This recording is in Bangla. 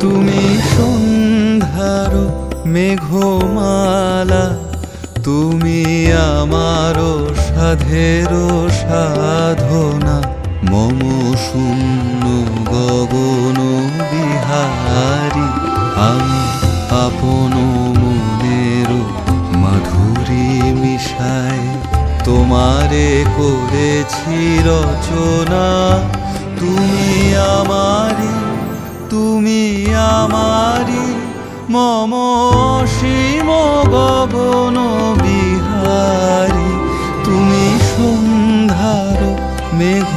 তুমি সন্ধ্যার মেঘমালা, তুমি আমারও সাধের সাধনা। মম শূন্য গগন বিহারি, আমি আপন মনের মাধুরী মিশায় তোমারে করেছি রচনা, তুমি আমারি তুমি আমারি মম সীম গগন বিহারি। তুমি সন্ধ্যার মেঘ